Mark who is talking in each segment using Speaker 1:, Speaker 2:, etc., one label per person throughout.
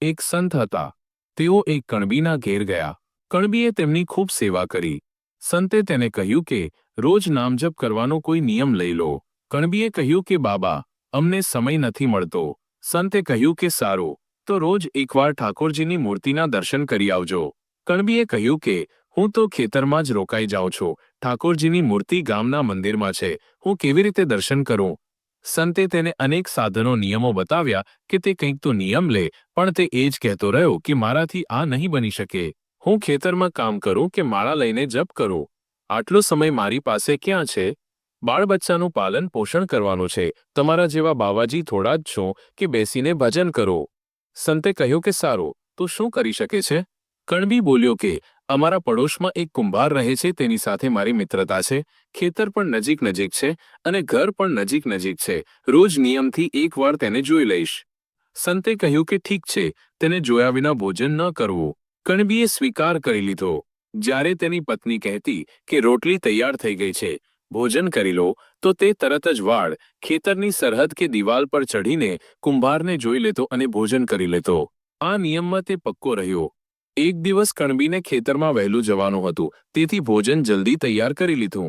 Speaker 1: એક સંત હતા. તેઓ એક કણબીના ઘેર ગયા. કણબીએ તેમની ખૂબ સેવા કરી. સંતે તેને કહ્યું કે, રોજ નામજપ કરવાનો કોઈ નિયમ લઈ લો. કણબીએ કહ્યું કે, બાબા, અમને સમય નથી મળતો. સંતે કહ્યું કે, સારું, તો રોજ એકવાર ઠાકોરજીની મૂર્તિના દર્શન કરી આવજો. કણબીએ કહ્યું કે, હું તો ખેતરમાં જ રોકાઈ જાઉં છું. ઠાકોરજીની મૂર્તિ ગામના મંદિરમાં છે. હું કેવી રીતે દર્શન કરું? સંતે તેને અનેક સાધનો, નિયમો બતાવ્યા કે તે કંઈક તો નિયમ લે, પણ તે એ જ કહેતો રહ્યો કે મારાથી આ નહીં બની શકે. હું ખેતરમાં કામ કરું કે માળા લઈને જપ કરું? આટલો સમય મારી પાસે ક્યાં છે? બાળ બચ્ચાનું પાલન પોષણ કરવાનું છે. તમારા જેવા બાવાજી થોડા જ છો કે બેસીને ભજન કરો. સંતે કહ્યું કે સારું, તું શું કરી શકે છે? કણબી બોલ્યો કે અમારા પડોશમાં એક કુંભાર રહે છે, તેની સાથે મારી મિત્રતા છે. ખેતર પણ નજીક નજીક છે અને ઘર પણ નજીક નજીક છે. રોજ નિયમથી એકવાર તેને જોઈ લઈશ. સંતે કહ્યું કે ઠીક છે, તેને જોયા વિના ભોજન ન કરવું. કણબીએ સ્વીકાર કરી લીધો. જ્યારે તેની પત્ની કહેતી કે રોટલી તૈયાર થઈ ગઈ છે, ભોજન કરી લો, તો તે તરત જ વાળ, ખેતરની સરહદ કે દિવાલ પર ચઢીને કુંભારને જોઈ લેતો અને ભોજન કરી લેતો. આ નિયમમાં તે પક્કો રહ્યો. એક દિવસ કણબીને ખેતરમાં વહેલું જવાનું હતું. તેથી ભોજન જલ્દી તૈયાર કરી લીધું.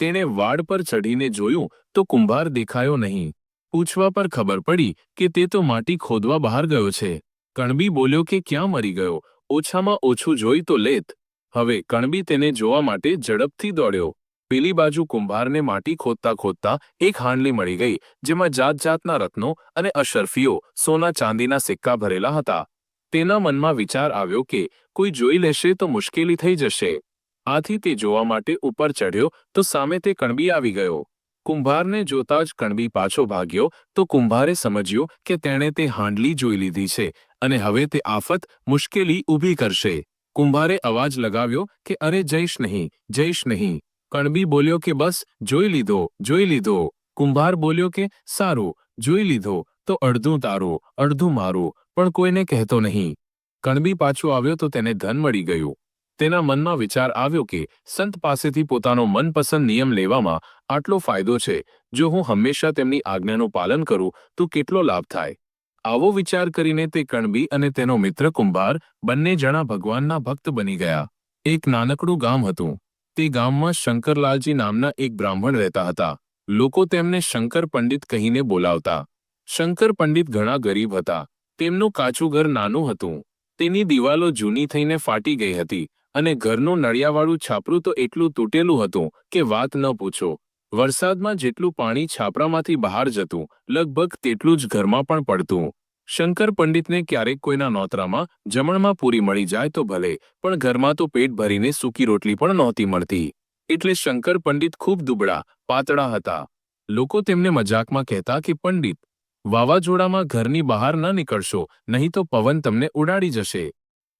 Speaker 1: તેણે વાડ પર ચઢીને જોયું તો કુંભાર દેખાયો નહીં. પૂછવા પર ખબર પડી કે તે તો માટી ખોદવા બહાર ગયો છે. કણબી બોલ્યો કે ક્યાં મરી ગયો? ઓછામાં ઓછું જોઈ તો લેત. હવે કણબી તેને જોવા માટે ઝડપથી દોડ્યો. પેલી બાજુ કુંભારને માટી ખોદતા ખોદતા એક હાંડલી મળી ગઈ, જેમાં જાત જાતના રત્નો અને અશરફીઓ, સોના ચાંદીના સિક્કા ભરેલા હતા. તેના મનમાં વિચાર આવ્યો કે કોઈ જોઈ લેશે તો મુશ્કેલી થઈ જશે. આથી તે જોવા માટે ઉપર ચઢ્યો તો સામે તે કણબી આવી ગયો. કુંભારને જોતા જ કણબી પાછો ભાગ્યો તો કુંભારે સમજ્યું કે તેણે તે હાંડલી જોઈ લીધી છે અને હવે તે આફત, મુશ્કેલી ઊભી કરશે. કુંભારે અવાજ લગાવ્યો કે અરે જઈશ નહીં જઈશ નહીં. કણબી બોલ્યો કે બસ, જોઈ લીધો જોઈ લીધો. કુંભાર બોલ્યો કે સારું, જોઈ લીધો તો અડધું તારું, અડધું મારું પણ કોઈને કહેતો નહીં. કણબી પાછો આવ્યો તો તેને ધન મળી ગયું. તેના મનમાં વિચાર આવ્યો કે સંત પાસેથી પોતાનો મનપસંદ નિયમ લેવામાં આટલો ફાયદો છે. જો હું હંમેશા તેમની આજ્ઞાનું પાલન કરું, તો કેટલો લાભ થાય? આવો વિચાર કરીને તે કણબી અને તેનો મિત્ર કુંભાર બંને જણા ભગવાનના ભક્ત બની ગયા. એક નાનકડું ગામ હતું. તે ગામમાં શંકરલાલજી નામના એક બ્રાહ્મણ રહેતા હતા. લોકો તેમને શંકર પંડિત કહીને બોલાવતા. શંકર પંડિત ઘણા ગરીબ હતા. તેમનું કાચું ઘર નાનું હતું. તેની દિવાલો જૂની થઈને ફાટી ગઈ હતી અને ઘરનું નળિયાવાળું છાપરું તો એટલું તૂટેલું હતું કે વાત ન પૂછો. વરસાદમાં જેટલું પાણી છાપરામાંથી બહાર જતું, લગભગ તેટલું જ ઘરમાં પણ પડતું. શંકર પંડિતને ક્યારેક કોઈના નોતરામાં જમણમાં પૂરી મળી જાય તો ભલે, પણ ઘરમાં તો પેટ ભરીને સૂકી રોટલી પણ નહોતી મળતી. એટલે શંકર પંડિત ખૂબ દુબળા, પાતળા હતા. લોકો તેમને મજાકમાં કહેતા કે, પંડિત વાવાઝોડામાં ઘરની બહાર ન નીકળશો, નહીં તો પવન તમને ઉડાડી જશે.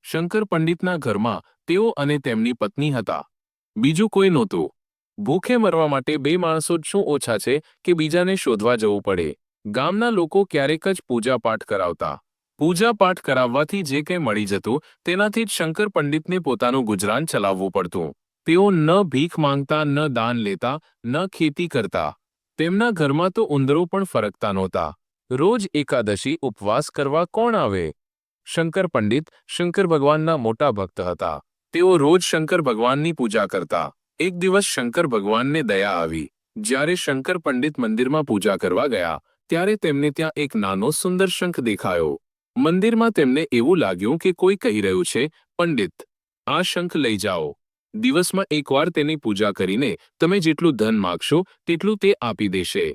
Speaker 1: શંકર પંડિતના ઘરમાં તેઓ અને તેમની પત્ની હતા. બીજું કોઈ નહોતું. ભૂખે મરવા માટે બે માણસો શું ઓછા છે કે બીજાને શોધવા જવું પડે? ગામના લોકો ક્યારેક જ પૂજાપાઠ કરાવતા. પૂજાપાઠ કરાવવાથી જે કંઈ મળી જતું, તેનાથી જ શંકર પંડિતને પોતાનું ગુજરાન ચલાવવું પડતું. તેઓ ન ભીખ માંગતા, ન દાન લેતા, ન ખેતી કરતા. તેમના ઘરમાં તો ઉંદરો પણ ફરકતા નહોતા. રોજ એકાદશી ઉપવાસ કરવા કોણ આવે? શંકર પંડિત શંકર ભગવાનના મોટા ભક્ત હતા. તેઓ રોજ શંકર ભગવાનની પૂજા કરતા. એક દિવસ શંકર ભગવાનને દયા આવી. જ્યારે શંકર પંડિત મંદિરમાં પૂજા કરવા ગયા, ત્યારે તેમને ત્યાં એક નાનો સુંદર શંખ દેખાયો. મંદિરમાં તેમને એવું લાગ્યું કે કોઈ કહી રહ્યું છે, પંડિત, આ શંખ લઈ જાઓ. દિવસમાં એકવાર તેની પૂજા કરીને તમે જેટલું ધન માગશો, તેટલું તે આપી દેશે.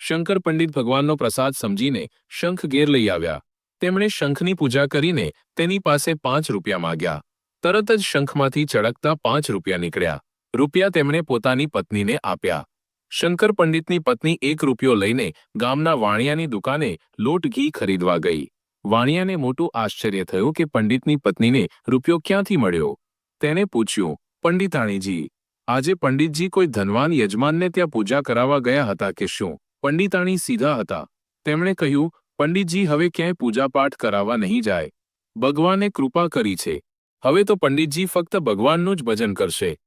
Speaker 1: શંકર પંડિત ભગવાનનો પ્રસાદ સમજીને શંખ ઘેર લઈ આવ્યા. તેમણે શંખની પૂજા કરીને તેની પાસે પાંચ રૂપિયા માગ્યા. તરત જ શંખમાંથી ચળકતા પાંચ રૂપિયા નીકળ્યા. રૂપિયા તેમણે પોતાની પત્નીને આપ્યા. શંકર પંડિતની પત્ની એક રૂપિયો લઈને ગામના વાણિયાની દુકાને લોટ ઘી ખરીદવા ગઈ. વાણિયાને મોટું આશ્ચર્ય થયું કે પંડિતની પત્નીને રૂપિયો ક્યાંથી મળ્યો? તેને પૂછ્યું, પંડિતાણીજી, આજે પંડિતજી કોઈ ધનવાન યજમાનને ત્યાં પૂજા કરાવવા ગયા હતા કે શું? પંડિતાણી સીધા હતા. તેમણે કહ્યું, પંડિતજી, હવે ક્યાંય પૂજાપાઠ કરાવવા નહીં જાય. ભગવાને કૃપા કરી છે. હવે તો પંડિતજી ફક્ત ભગવાનનું જ ભજન કરશે.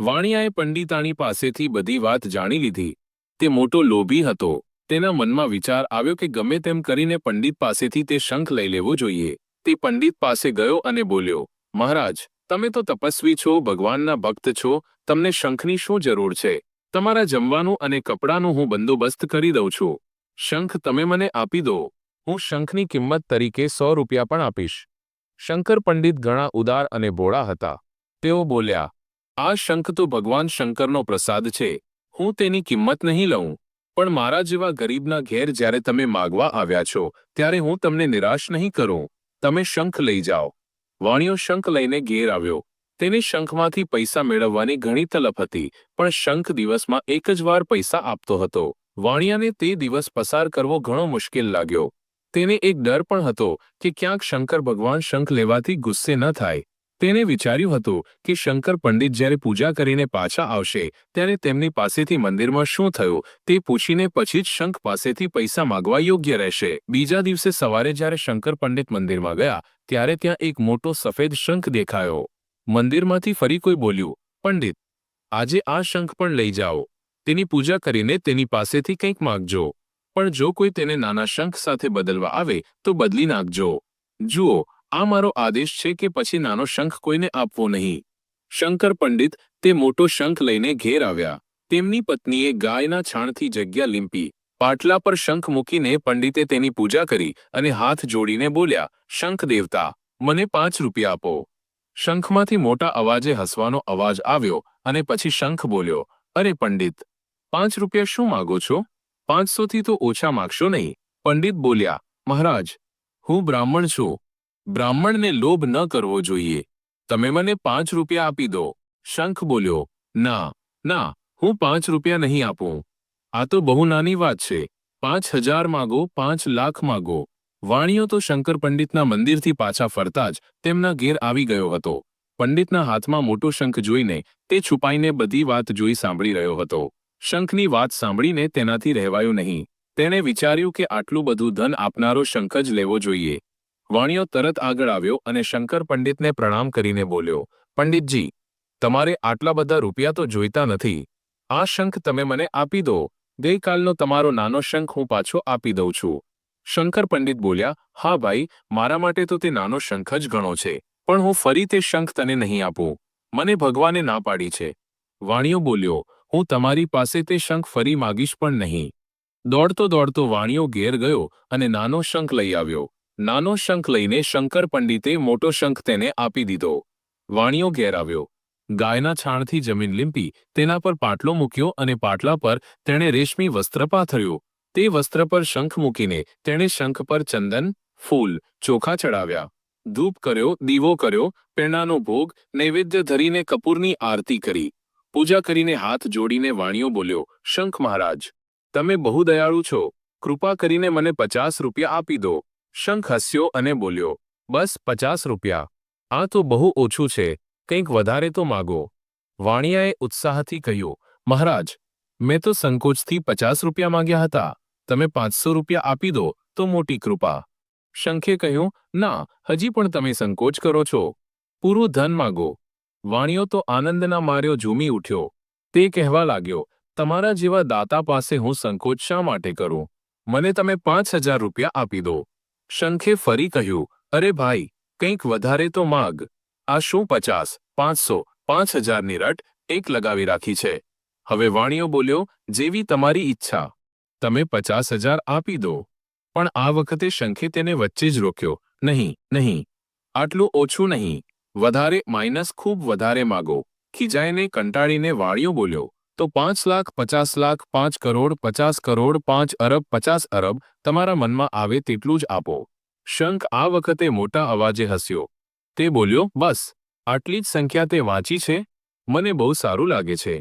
Speaker 1: વાણિયાએ પંડિતાણી પાસેથી બધી વાત જાણી લીધી. તે મોટો લોભી હતો. તેના મનમાં વિચાર આવ્યો કે ગમે તેમ કરીને પંડિત પાસેથી તે શંખ લઈ લેવો જોઈએ. તે પંડિત પાસે ગયો અને બોલ્યો, મહારાજ, તમે તો તપસ્વી છો, ભગવાનના ભક્ત છો. તમને શંખની શું જરૂર છે? તમારા જમવાનું અને કપડાનું હું બંદોબસ્ત કરી દઉં છું. શંખ, તમે મને આપી દો. હું શંખની કિંમત તરીકે સો રૂપિયા પણ આપીશ. શંકર પંડિત ઘણા ઉદાર અને ભોળા હતા. તેઓ બોલ્યા, આ શંખ તો ભગવાન શંકરનો પ્રસાદ છે. હું તેની કિંમત નહીં લઉં. પણ મારા જેવા ગરીબના ઘેર જ્યારે તમે માગવા આવ્યા છો, ત્યારે હું તમને નિરાશ નહીં કરું. તમે શંખ લઈ જાઓ. વાણિયો શંખ લઈને ઘેર આવ્યો. તેને શંખમાંથી પૈસા મેળવવાની ઘણી તલપ હતી, પણ શંખ દિવસમાં એક જ વાર પૈસા આપતો હતો. વાણિયાને તે દિવસ પસાર કરવો ઘણો મુશ્કેલ લાગ્યો. તેને એક ડર પણ હતો કે ક્યાંક શંકર ભગવાન શંખ લેવાથી ગુસ્સે ન થાય. તેને વિચાર્યું હતું કે શંકર પંડિત જ્યારે પૂજા કરીને પાછા આવશે, ત્યારે તેમની પાસેથી મંદિરમાં શું થયું, તે પૂછીને પછી જ શંખ પાસેથી પૈસા માગવા યોગ્ય રહેશે. બીજા દિવસે સવારે જ્યારે શંકર પંડિત મંદિરમાં ગયા, ત્યારે ત્યાં એક મોટો સફેદ શંખ દેખાયો. મંદિરમાંથી ફરી કોઈ બોલ્યું, પંડિત, આજે આ શંખ પણ લઈ જાઓ. તેની પૂજા કરીને તેની પાસેથી કંઈક માગજો. પણ જો કોઈ તેને નાના શંખ સાથે બદલવા આવે, તો બદલી નાખજો. જુઓ, આ મારો આદેશ છે કે પછી નાનો શંખ કોઈને આપવો નહીં. શંકર પંડિત તે મોટો શંખ લઈને ઘેર આવ્યા. તેમની પત્નીએ ગાયના છાણથી જગ્યા લીંપી. પાટલા પર શંખ મૂકીને પંડિતે તેની પૂજા કરી અને હાથ જોડીને બોલ્યા, શંખ દેવતા, મને પાંચ રૂપિયા આપો. શંખમાંથી મોટા અવાજે હસવાનો અવાજ આવ્યો અને પછી શંખ બોલ્યો, અરે પંડિત, પાંચ રૂપિયા શું માગો છો? પાંચસોથી તો ઓછા માગશો નહીં. પંડિત બોલ્યા, મહારાજ, હું બ્રાહ્મણ છું. બ્રાહ્મણને લોભ ન કરવો જોઈએ. તમે મને પાંચ રૂપિયા આપી દો. શંખ બોલ્યો, ના ના, હું પાંચ રૂપિયા નહીં આપું. આ તો બહુ નાની વાત છે. પાંચ હજાર માગો, પાંચ લાખ માગો. વાણિયો તો શંકર પંડિતના મંદિરથી પાછા ફરતા જ તેમના ઘેર આવી ગયો હતો. પંડિતના હાથમાં મોટો શંખ જોઈને તે છુપાઈને બધી વાત જોઈ સાંભળી રહ્યો હતો. શંખની વાત સાંભળીને તેનાથી રહેવાયું નહીં. તેણે વિચાર્યું કે આટલું બધું ધન આપનારો શંખ જ લેવો જોઈએ. વાણિયો તરત આગળ આવ્યો અને શંકર પંડિતને પ્રણામ કરીને બોલ્યો, પંડિતજી, તમારે આટલા બધા રૂપિયા તો જોઈતા નથી. આ શંખ તમે મને આપી દો. ગઈકાલનો તમારો નાનો શંખ હું પાછો આપી દઉં છું. શંકર પંડિત બોલ્યા, હા ભાઈ, મારા માટે તો તે નાનો શંખ જ ઘણો છે, પણ હું ફરી તે શંખ તને નહીં આપું. મને ભગવાને ના પાડી છે. વાણિયો બોલ્યો, હું તમારી પાસે તે શંખ ફરી માગીશ પણ નહીં. દોડતો દોડતો વાણિયો ઘેર ગયો અને નાનો શંખ લઈ આવ્યો. નાનો શંખ લઈને શંકર પંડિતે મોટો શંખ તેને આપી દીધો. વાણિયો ઘેર આવ્યો. ગાયના છાણથી જમીન લીંપી તેના પર પાટલો મૂક્યો અને પાટલા પર તેણે રેશમી વસ્ત્ર પાથર્યું. તે વસ્ત્ર પર શંખ મૂકીને તેણે શંખ પર ચંદન, ફૂલ, ચોખા ચડાવ્યા. ધૂપ કર્યો, દીવો કર્યો, પેણાનો ભોગ, નૈવેદ્ય ધરીને કપૂરની આરતી કરી. પૂજા કરીને હાથ જોડીને વાણીઓ બોલ્યો, શંખ મહારાજ, તમે બહુ દયાળુ છો. કૃપા કરીને મને પચાસ રૂપિયા આપી દો. શંખ હસ્યો અને બોલ્યો, બસ પચાસ રૂપિયા. આ તો બહુ ઓછું છે. કંઈક વધારે તો માગો. વાણિયાએ ઉત્સાહથી કહ્યું, મહારાજ મેં તો સંકોચથી પચાસ રૂપિયા માંગ્યા હતા. તમે પાંચસો રૂપિયા આપી દો, તો મોટી કૃપા. શંખે કહ્યું, ના, હજી પણ તમે સંકોચ કરો છો. પૂરું ધન માગો. વાણિયો તો આનંદના માર્યો ઝૂમી ઉઠ્યો. તે કહેવા લાગ્યો, તમારા જેવા દાતા પાસે હું સંકોચ શા માટે કરું? મને તમે પાંચ હજાર રૂપિયા આપી દો. શંખે ફરી કહ્યું, અરે ભાઈ, કંઈક વધારે તો માગ. આ શું પચાસ, પાંચસો, પાંચ હજારની રટ એક લગાવી રાખી છે. હવે વાણિયો બોલ્યો, જેવી તમારી ઈચ્છા, તમે પચાસ હજાર આપી દો. પણ આ વખતે શંખે તેને વચ્ચે જ રોક્યો, નહીં નહીં, આટલું ઓછું નહીં, વધારે માઇનસ ખૂબ વધારે માગો. ખીજાઈને કંટાળીને વાણિયો બોલ્યો, તો પાંચ લાખ, પચાસ લાખ, પાંચ કરોડ, પચાસ કરોડ, પાંચ અરબ, પચાસ અરબ તમારા મનમાં આવે તેટલું જ આપો. શંખ આ વખતે મોટા અવાજે હસ્યો. તે બોલ્યો, બસ, આટલી જ સંખ્યા તે વાંચી છે? મને બહુ સારું લાગે છે.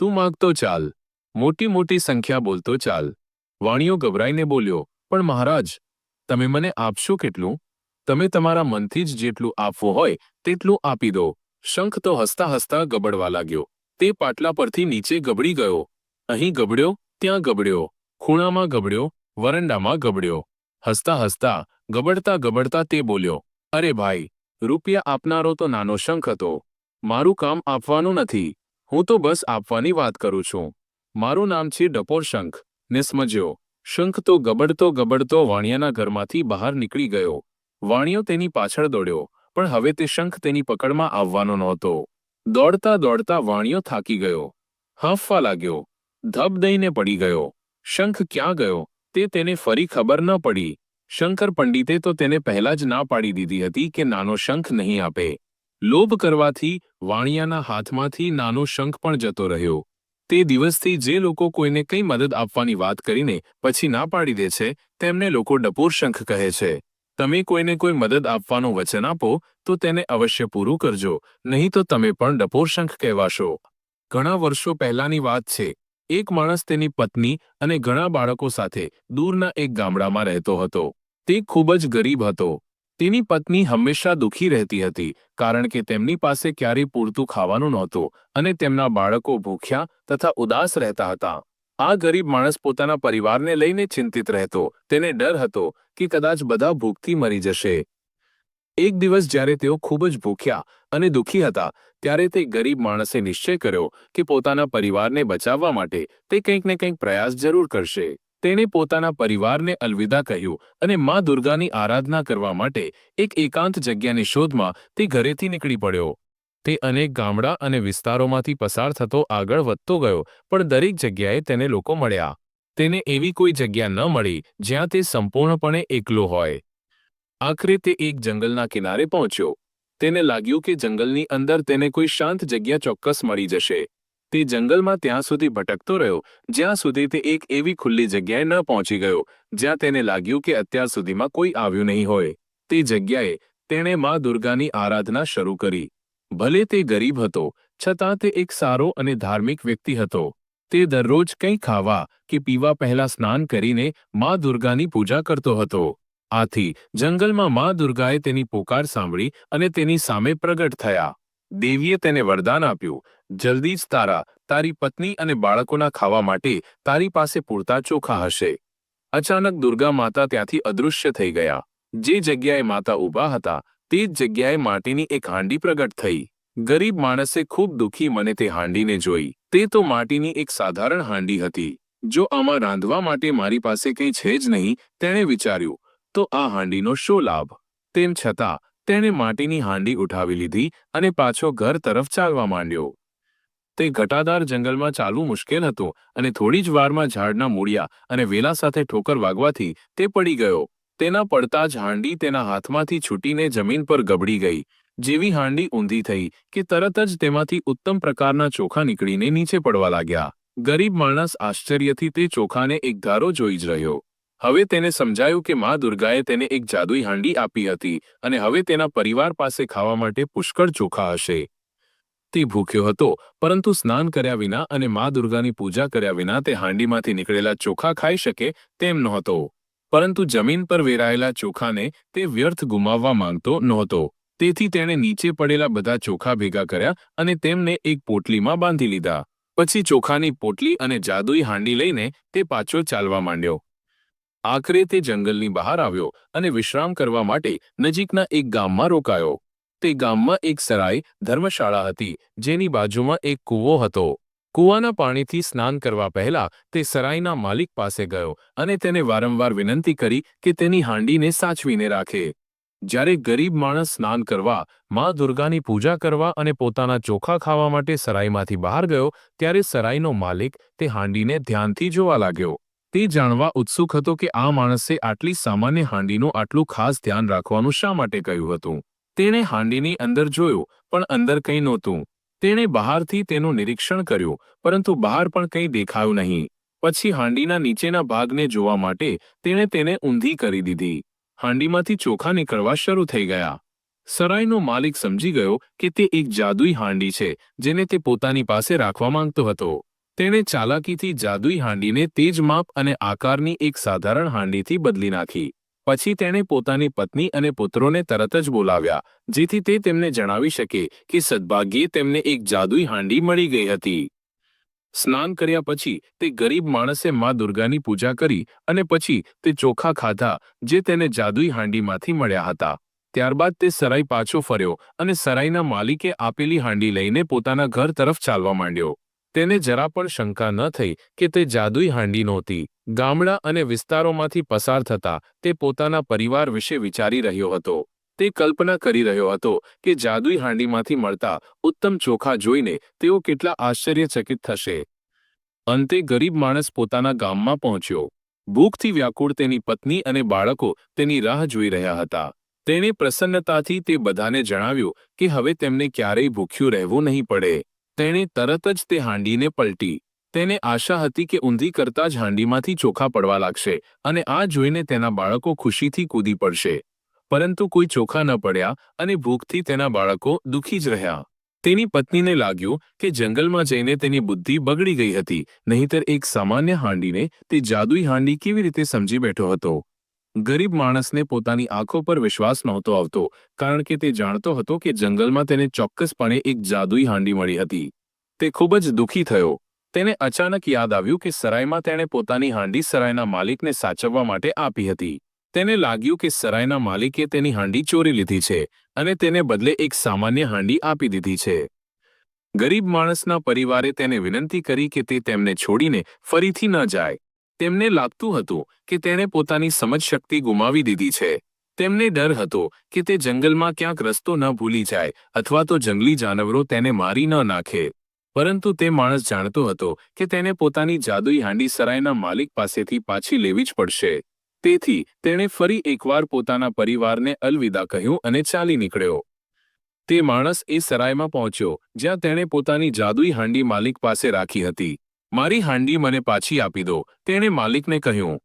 Speaker 1: તું માગતો ચાલ. મોટી મોટી સંખ્યા બોલતો ચાલ. વાણિયો ગભરાઈને બોલ્યો, પણ મહારાજ, તમે મને આપશો કેટલું? તમે તમારા મનથી જ જેટલું આપવું હોય, તેટલું આપી દો. શંખ તો હસતા હસતા ગબડવા લાગ્યો. તે પાટલા પરથી નીચે ગબડી ગયો. અહીં ગબડ્યો, ત્યાં ગબડ્યો. ખૂણામાં ગબડ્યો, વરંડામાં ગબડ્યો. હસતા હસતા, ગબડતા ગબડતા તે બોલ્યો, અરે ભાઈ, રૂપિયા આપનારો તો નાનો શંખ હતો. મારું કામ આપવાનું નથી. હું તો બસ આપવાની વાત કરું છું. મારું નામ છે ડપોર શંખ. ને સમજ્યો શંખ તો ગબડતો ગબડતો વાણિયાના ઘરમાંથી બહાર નીકળી ગયો. વાણિયો તેની પાછળ દોડ્યો, પણ હવે તે શંખ તેની પકડમાં આવવાનો નહોતો. દોડતા દોડતા વાણિયો થાકી ગયો. હાંફવા લાગ્યો. ધબ દઈને પડી ગયો. શંખ ક્યાં ગયો? તે તેને ફરી ખબર ન પડી. શંકર પંડિતે તો તેને પહેલા જ ના પાડી દીધી હતી કે નાનો શંખ નહીં આપે. લોભ કરવાથી વાણિયાના હાથમાંથી નાનો શંખ પણ જતો રહ્યો. તે દિવસથી જે લોકો કોઈને કંઈ મદદ આપવાની વાત કરીને પછી ના પાડી દે છે, તેમને લોકો ડપોર શંખ કહે છે. તમે કોઈને કોઈ મદદ આપવાનું વચન આપો, તો તેને અવશ્ય પૂરું કરજો, નહીં તો તમે પણ ડપોર શંખ કહેવાશો. ઘણા વર્ષો પહેલાની વાત છે. એક માણસ તેની પત્ની અને ઘણા બાળકો સાથે દૂરના એક ગામડામાં રહેતો હતો. તે ખૂબ જ ગરીબ હતો. તેની પત્ની હંમેશા દુઃખી રહેતી હતી, કારણ કે તેમની પાસે ક્યારેય પૂરતું ખાવાનું નહોતું અને તેમના બાળકો ભૂખ્યા તથા ઉદાસ રહેતા હતા. આ ગરીબ માણસ પોતાના પરિવારને લઈને ચિંતિત રહેતો, તેને ડર હતો કે કદાચ બધા ભૂખથી મરી જશે. એક દિવસ જ્યારે તેઓ ખૂબ જ ભૂખ્યા અને દુઃખી હતા, ત્યારે તે ગરીબ માણસે નિશ્ચય કર્યો કે પોતાના પરિવારને બચાવવા માટે તે કંઈક ને કંઈક પ્રયાસ જરૂર કરશે. તેણે પોતાના પરિવારને અલવિદા કહ્યું અને મા દુર્ગાની આરાધના કરવા માટે એક એકાંત જગ્યાની શોધમાં તે ઘરેથી નીકળી પડ્યો. તે અનેક ગામડા અને વિસ્તારોમાંથી પસાર થતો આગળ વધતો ગયો, પણ દરેક જગ્યાએ તેને લોકો મળ્યા. તેને એવી કોઈ જગ્યા ન મળી જ્યાં તે સંપૂર્ણપણે એકલો હોય. આખરે તે એક જંગલના કિનારે પહોંચ્યો. તેને લાગ્યું કે જંગલની અંદર તેને કોઈ શાંત જગ્યા ચોક્કસ મળી જશે. તે જંગલમાં ત્યાં સુધી ભટકતો રહ્યો, જ્યાં સુધી તે એક એવી ખુલ્લી જગ્યાએ ન પહોંચી ગયો, જ્યાં તેને લાગ્યું કે અત્યાર સુધીમાં કોઈ આવ્યું નહીં હોય. તે જગ્યાએ તેણે મા દુર્ગાની આરાધના શરૂ કરી. ભલે તે ગરીબ હતો, છતાં તે એક સારો અને ધાર્મિક વ્યક્તિ હતો. તે દરરોજ કંઈ ખાવા કે પીવા પહેલા સ્નાન કરીને મા દુર્ગાની પૂજા કરતો હતો. આથી જંગલમાં મા દુર્ગાએ તેની પોકાર સાંભળી અને તેની સામે પ્રગટ થયા. દેવીએ તેને વરદાન આપ્યું. જલ્દી જ તારા, તારી પત્ની અને બાળકોના ખાવા માટે તારી પાસે પૂરતા ચોખા હશે. અચાનક દુર્ગા માતા ત્યાંથી અદૃશ્ય થઈ ગયા. જે જગ્યાએ માતા ઊભા હતા, તે જ જગ્યાએ માટીની એક હાંડી પ્રગટ થઈ. ગરીબ માણસે ખૂબ દુઃખી મને તે હાંડીને જોઈ. તે તો માટીની એક સાધારણ હાંડી હતી. જો આમાં રાંધવા માટે મારી પાસે કંઈ છે જ નહીં, તેણે વિચાર્યું, તો આ હાંડીનો શો લાભ? તેમ છતાં તેણે માટીની હાંડી ઉઠાવી લીધી અને પાછો ઘર તરફ ચાલવા માંડ્યો. તે ઘટાદાર જંગલમાં ચાલવું મુશ્કેલ હતું અને થોડી જ વારમાં ઝાડના મૂળિયા અને વેલા સાથે ઠોકર વાગવાથી તે પડી ગયો. તેના પડતા જ હાંડી તેના હાથમાંથી છૂટીને જમીન પર ગબડી ગઈ. જેવી હાંડી ઊંધી થઈ કે તરત જ તેમાંથી ઉત્તમ પ્રકારના ચોખા નીકળીને નીચે પડવા લાગ્યા. ગરીબ માણસ આશ્ચર્યથી તે ચોખાને એક ધારો જોઈ જ રહ્યો. હવે તેને સમજાયું કે મા દુર્ગાએ તેને એક જાદુઈ હાંડી આપી હતી અને હવે તેના પરિવાર પાસે ખાવા માટે પુષ્કળ ચોખા હશે. તે ભૂખ્યો હતો, પરંતુ સ્નાન કર્યા વિના અને મા દુર્ગાની પૂજા કર્યા વિના તે હાંડીમાંથી નીકળેલા ચોખા ખાઈ શકે તેમ નહોતો. પરંતુ જમીન પર વેરાયેલા ચોખાને તે વ્યર્થ ગુમાવવા માંગતો નહોતો. તેથી તેણે નીચે પડેલા બધા ચોખા ભેગા કર્યા અને તેમને એક પોટલીમાં બાંધી લીધા. પછી ચોખાની પોટલી અને જાદુઈ હાંડી લઈને તે પાછો ચાલવા માંડ્યો. આખરે તે જંગલની બહાર આવ્યો અને વિશ્રામ કરવા માટે નજીકના એક ગામમાં રોકાયો. તે ગામમાં એક સરાય ધર્મશાળા હતી, જેની બાજુમાં એક કૂવો હતો. કૂવાના પાણીથી સ્નાન કરવા પહેલા તે સરાયના માલિક પાસે ગયો અને તેને વારંવાર વિનંતી કરી કે તેની હાંડીને સાચવીને રાખે. જ્યારે ગરીબ માણસ સ્નાન કરવા, મા દુર્ગાની પૂજા કરવા અને પોતાના ચોખા ખાવા માટે સરાયમાંથી બહાર ગયો, ત્યારે સરાયનો માલિક તે હાંડીને ધ્યાનથી જોવા લાગ્યો. તે જાણવા ઉત્સુક હતો કે આ માણસે આટલી સામાન્ય હાંડીનું આટલું ખાસ ધ્યાન રાખવાનું શા માટે કહ્યું હતું. તેણે હાંડીની અંદર જોયું, પણ અંદર કંઈ નહોતું. તેણે બહારથી તેનું નિરીક્ષણ કર્યું, પરંતુ બહાર પણ કંઈ દેખાયું નહીં. પછી હાંડીના નીચેના ભાગને જોવા માટે તેણે તેને ઊંધી કરી દીધી. હાંડીમાંથી ચોખા નીકળવા શરૂ થઈ ગયા. સરાયનો માલિક સમજી ગયો કે તે એક જાદુઈ હાંડી છે, જેને તે પોતાની પાસે રાખવા માંગતો હતો. તેણે ચાલાકીથી જાદુઈ હાંડીને તે જ માપ અને આકારની એક સાધારણ હાંડીથી બદલી નાખી. પછી તેણે પોતાની પત્ની અને પુત્રોને તરત જ બોલાવ્યા, જેથી તે તેમને જણાવી શકે કે સદભાગ્યે તેમને એક જાદુઈ હાંડી મળી ગઈ હતી. સ્નાન કર્યા પછી તે ગરીબ માણસે મા દુર્ગાની પૂજા કરી અને પછી તે ચોખા ખાધા, જે તેને જાદુઈ હાંડીમાંથી મળ્યા હતા. ત્યારબાદ તે સરાઈ પાછો ફર્યો અને સરાઈના માલિકે આપેલી હાંડી લઈને પોતાના ઘર તરફ ચાલવા માંડ્યો. તેને જરા પણ શંકા ન થઈ કે તે જાદુઈ હાંડી નહોતી. ગામડા અને વિસ્તારોમાંથી પસાર થતા તે પોતાના પરિવાર વિશે વિચારી રહ્યો હતો. તે કલ્પના કરી રહ્યો હતો કે જાદુઈ હાંડીમાંથી મળતા ઉત્તમ ચોખા જોઈને તેઓ કેટલા આશ્ચર્યચકિત થશે. અંતે ગરીબ માણસ પોતાના ગામમાં પહોંચ્યો. ભૂખથી વ્યાકુળ તેની પત્ની અને બાળકો તેની રાહ જોઈ રહ્યા હતા. તેણે પ્રસન્નતાથી તે બધાને જણાવ્યું કે હવે તેમને ક્યારેય ભૂખ્યું રહેવું નહીં પડે. તેણે તરત જ તે હાંડીને પલટી. તેને આશા હતી કે ઊંધી કરતા જ હાંડીમાંથી ચોખા પડવા લાગશે અને આ જોઈને તેના બાળકો ખુશીથી કૂદી પડશે. પરંતુ કોઈ ચોખા ન પડ્યા અને ભૂખથી તેના બાળકો દુઃખી જ રહ્યા. તેની પત્નીને લાગ્યું કે જંગલમાં જઈને તેની બુદ્ધિ બગડી ગઈ હતી, નહીંતર એક સામાન્ય હાંડીને તે જાદુઈ હાંડી કેવી રીતે સમજી બેઠો હતો? ગરીબ માણસને પોતાની આંખો પર વિશ્વાસ નહોતો આવતો, કારણ કે તે જાણતો હતો કે જંગલમાં તેને ચોક્કસપણે એક જાદુઈ હાંડી મળી હતી. તે ખૂબ જ દુઃખી થયો. તેને અચાનક યાદ આવ્યું કે સરાયમાં તેણે પોતાની હાંડી સરાયના માલિકને સાચવવા માટે આપી હતી. તેને લાગ્યું કે સરાયના માલિકે તેની હાંડી ચોરી લીધી છે અને તેને બદલે એક સામાન્ય હાંડી આપી દીધી છે. ગરીબ માણસના પરિવારે તેને વિનંતી કરી કે તે તેમને છોડીને ફરીથી ન જાય. તેમને લાગતું હતું કે તેણે પોતાની સમજશક્તિ ગુમાવી દીધી છે. તેમને ડર હતો કે તે જંગલમાં ક્યાંક રસ્તો ન ભૂલી જાય અથવા તો જંગલી જાનવરો તેને મારી ન નાખે. પરંતુ તે માણસ જાણતો હતો કે તેને પોતાની જાદુઈ હાંડી સરાયના માલિક પાસેથી પાછી લેવી જ પડશે. તેથી તેણે ફરી એકવાર પોતાના પરિવારને અલવિદા કહ્યું અને ચાલી નીકળ્યો. તે માણસ એ સરાયમાં પહોંચ્યો, જ્યાં તેણે પોતાની જાદુઈ હાંડી માલિક પાસે રાખી હતી. મારી હાંડી મને પાછી આપી દો, તેણે માલિકને કહ્યું.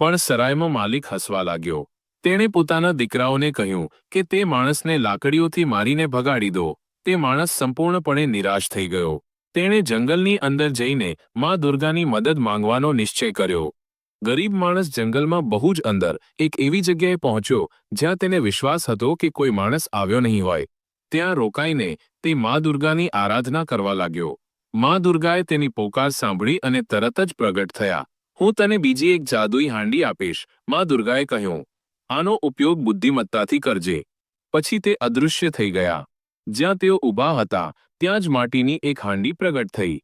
Speaker 1: પણ સરાયમાં માલિક હસવા લાગ્યો. તેણે પોતાના દીકરાઓને કહ્યું કે તે માણસને લાકડીઓથી મારીને ભગાડી દો. તે માણસ સંપૂર્ણપણે નિરાશ થઈ ગયો. તેણે જંગલની અંદર જઈને મા દુર્ગાની મદદ માંગવાનો નિશ્ચય કર્યો. ગરીબ માણસ જંગલમાં બહુ જ અંદર, એક એવી જગ્યાએ પહોંચ્યો જ્યાં તેને વિશ્વાસ હતો કે કોઈ માણસ આવ્યો નહીં હોય. ત્યાં રોકાઈને તે મા દુર્ગાની આરાધના કરવા લાગ્યો. મા દુર્ગાએ તેની પોકાર સાંભળી અને તરત જ પ્રગટ થયા. હું તને બીજી એક જાદુઈ હાંડી આપીશ, મા દુર્ગાએ કહ્યું. આનો ઉપયોગ બુદ્ધિમત્તાથી કરજે. પછી તે અદૃશ્ય થઈ ગયા. જ્યાં તેઓ ઊભા હતા, ત્યાં જ માટીની એક હાંડી પ્રગટ થઈ.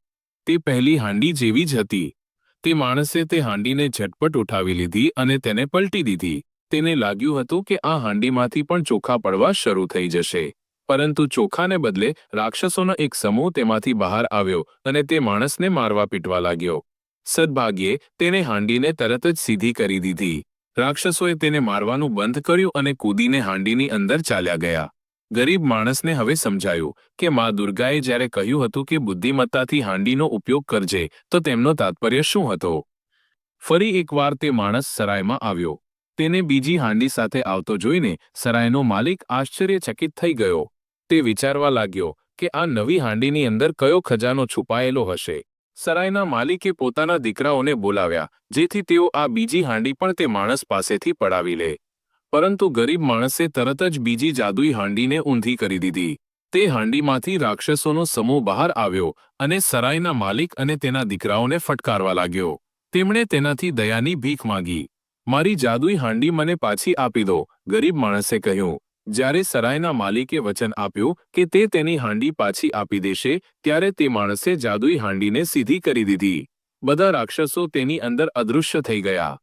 Speaker 1: તે પહેલી હાંડી જેવી જ હતી. તે માણસે તે હાંડીને ઝટપટ ઉઠાવી લીધી અને તેને પલટી દીધી. તેને લાગ્યું હતું કે આ હાંડીમાંથી પણ ચોખા પડવા શરૂ થઈ જશે. પરંતુ ચોખાને બદલે રાક્ષસોનો એક સમૂહ તેમાંથી બહાર આવ્યો અને તે માણસને મારવા પીટવા લાગ્યો. સદભાગ્યે, તેને હાંડીને તરત જ સીધી કરી દીધી. રાક્ષસોએ તેને મારવાનું બંધ કર્યું અને કૂદીને હાંડીની અંદર ચાલ્યા ગયા. ગરીબ માણસને હવે સમજાયું કે મા દુર્ગાએ જ્યારે કહ્યું હતું કે બુદ્ધિમત્તાથી હાંડીનો ઉપયોગ કરજે, તો તેમનો તાત્પર્ય શું હતો? ફરી એકવાર તે માણસ સરાયમાં આવ્યો. તેને બીજી હાંડી સાથે આવતો જોઈને સરાયનો માલિક આશ્ચર્યચકિત થઈ ગયો. તે વિચારવા લાગ્યો કે આ નવી હાંડીની અંદર કયો ખજાનો છુપાયેલો હશે. સરાયના માલિકે પોતાના દીકરાઓને બોલાવ્યા, જેથી તેઓ આ બીજી હાંડી પણ તે માણસ પાસેથી પડાવી લે. પરંતુ ગરીબ માણસે તરત જ બીજી જાદુઈ હાંડીને ઊંધી કરી દીધી. તે હાંડીમાંથી રાક્ષસોનો સમૂહ બહાર આવ્યો અને સરાયના માલિક અને તેના દીકરાઓને ફટકારવા લાગ્યો. તેમણે તેનાથી દયાની ભીખ માંગી. મારી જાદુઈ હાંડી મને પાછી આપી દો, ગરીબ માણસે કહ્યું. જ્યારે સરાયના માલિકે વચન આપ્યું કે તે તેની હાંડી પાછી આપી દેશે, ત્યારે તે માણસે જાદુઈ હાંડીને સીધી કરી દીધી. બધા રાક્ષસો તેની અંદર અદૃશ્ય થઈ ગયા.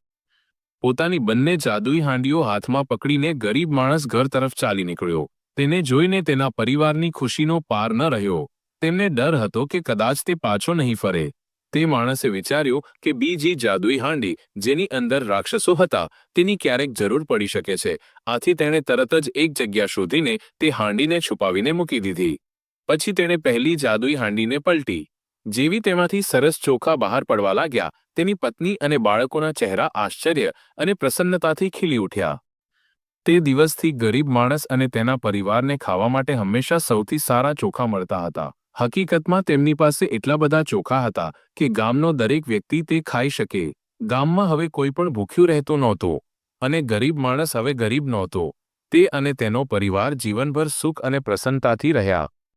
Speaker 1: પોતાની બંને જાદુઈ હાંડીઓ હાથમાં પકડીને ગરીબ માણસ ઘર તરફ ચાલી નીકળ્યો. તેને જોઈને તેના પરિવારની ખુશીનો પાર ન રહ્યો. તેમને ડર હતો કે કદાચ તે પાછો નહીં ફરે. તે માણસે વિચાર્યું કે બીજી જાદુઈ હાંડી જેની અંદર રાક્ષસો હતા, તેની ક્યારેક જરૂર પડી શકે છે. આથી તેણે તરત જ એક જગ્યા શોધીને તે હાંડીને છુપાવીને મૂકી દીધી. પછી તેણે પહેલી જાદુઈ હાંડીને પલટી. જેવી તેમાંથી સરસ ચોખા બહાર પડવા લાગ્યા, તેની પત્ની અને બાળકોના ચહેરા આશ્ચર્ય અને પ્રસન્નતાથી ખીલી ઉઠ્યા. તે દિવસથી ગરીબ માણસ અને તેના પરિવારને ખાવા માટે હંમેશા સૌથી સારા ચોખા મળતા હતા. હકીકતમાં તેમની પાસે એટલા બધા ચોખા હતા કે ગામનો દરેક વ્યક્તિ તે ખાઈ શકે. ગામમાં હવે કોઈ પણ ભૂખ્યું રહેતો નહોતો અને ગરીબ માણસ હવે ગરીબ નહોતો. તે અને તેનો પરિવાર જીવનભર સુખ અને પ્રસન્નતાથી રહ્યા.